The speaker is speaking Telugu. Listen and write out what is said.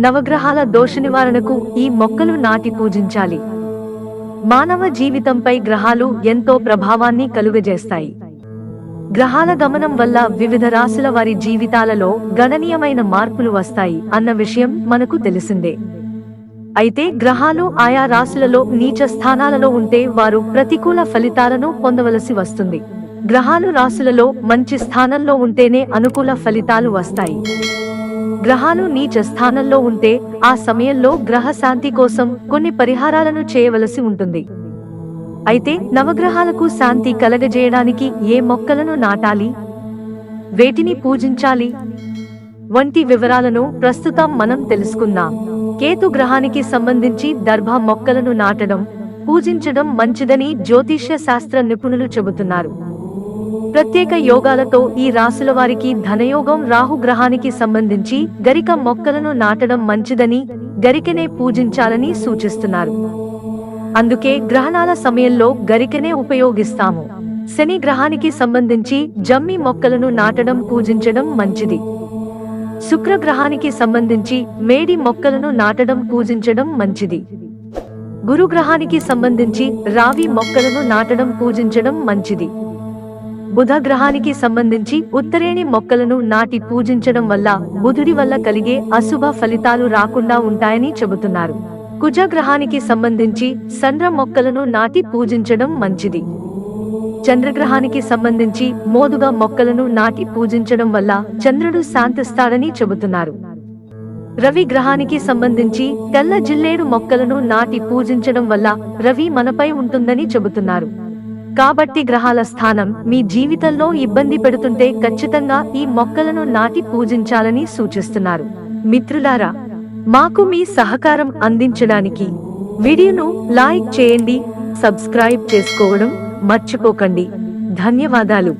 నవగ్రహాల దోష నివారణకు ఈ మొక్కలు నాటి పూజించాలి. మానవ జీవితంపై గ్రహాలు ఎంతో ప్రభావాన్ని కలుగజేస్తాయి. గ్రహాల గమనం వల్ల వివిధ రాశుల వారి జీవితాలలో గణనీయమైన మార్పులు వస్తాయి అన్న విషయం మనకు తెలిసిందే. అయితే గ్రహాలు ఆయా రాశులలో నీచ స్థానాలలో ఉంటే వారు ప్రతికూల ఫలితాలను పొందవలసి వస్తుంది. గ్రహాలు రాశులలో మంచి స్థానంలో ఉంటేనే అనుకూల ఫలితాలు వస్తాయి. గ్రహాలు నీచ స్థానంలో ఉంటే ఆ సమయంలో గ్రహ శాంతి కోసం కొన్ని పరిహారాలను చేయవలసి ఉంటుంది. అయితే నవగ్రహాలకు శాంతి కలగజేయడానికి ఏ మొక్కలను నాటాలి? వేటిని పూజించాలి? వంటి వివరాలను ప్రస్తుతం మనం తెలుసుకుందాం. కేతు గ్రహానికి సంబంధించి దర్భ మొక్కలను నాటడం పూజించడం మంచిదని జ్యోతిష్య శాస్త్ర నిపుణులు చెబుతున్నారు. ప్రత్యేక యోగాలతో ఈ రాశుల వారికి ధనయోగం రాహు గ్రహానికి సంబంధించి గరిక మొక్కలను నాటడం మంచిదని గరికనే పూజించాలని సూచిస్తున్నారు. అందుకే గ్రహణాల సమయంలో గరికనే ఉపయోగిస్తాము. శని గ్రహానికి సంబంధించి జమ్మి మొక్కలను నాటడం పూజించడం మంచిది. శుక్ర గ్రహానికి సంబంధించి మేడి మొక్కలను నాటడం పూజించడం మంచిది. గురు గ్రహానికి సంబంధించి రావి మొక్కలను నాటడం పూజించడం మంచిది. బుధ గ్రహానికి సంబంధించి ఉత్తరేణి మొక్కలను నాటి పూజించడం వల్ల బుధుడి వల్ల కలిగే అశుభ ఫలితాలు రాకుండా ఉంటాయని చెబుతున్నారు. కుజ గ్రహానికి సంబంధించి సండ్ర మొక్కలను నాటి పూజించడం మంచిది. చంద్రగ్రహానికి సంబంధించి మోదుగా మొక్కలను నాటి పూజించడం వల్ల చంద్రుడు శాంతిస్తాడని చెబుతున్నారు. రవి గ్రహానికి సంబంధించి తెల్ల జిల్లేడు మొక్కలను నాటి పూజించడం వల్ల రవి మనపై ఉంటుందని చెబుతున్నారు. కాబట్టి గ్రహాల స్థానం మీ జీవితంలో ఇబ్బంది పెడుతుంటే ఖచ్చితంగా ఈ మొక్కలను నాటి పూజించాలని సూచిస్తున్నారు. మిత్రులారా మాకు మీ సహకారం అందించడానికి వీడియోను లైక్ చేయండి సబ్స్క్రైబ్ చేసుకోవడం మర్చిపోకండి. ధన్యవాదాలు.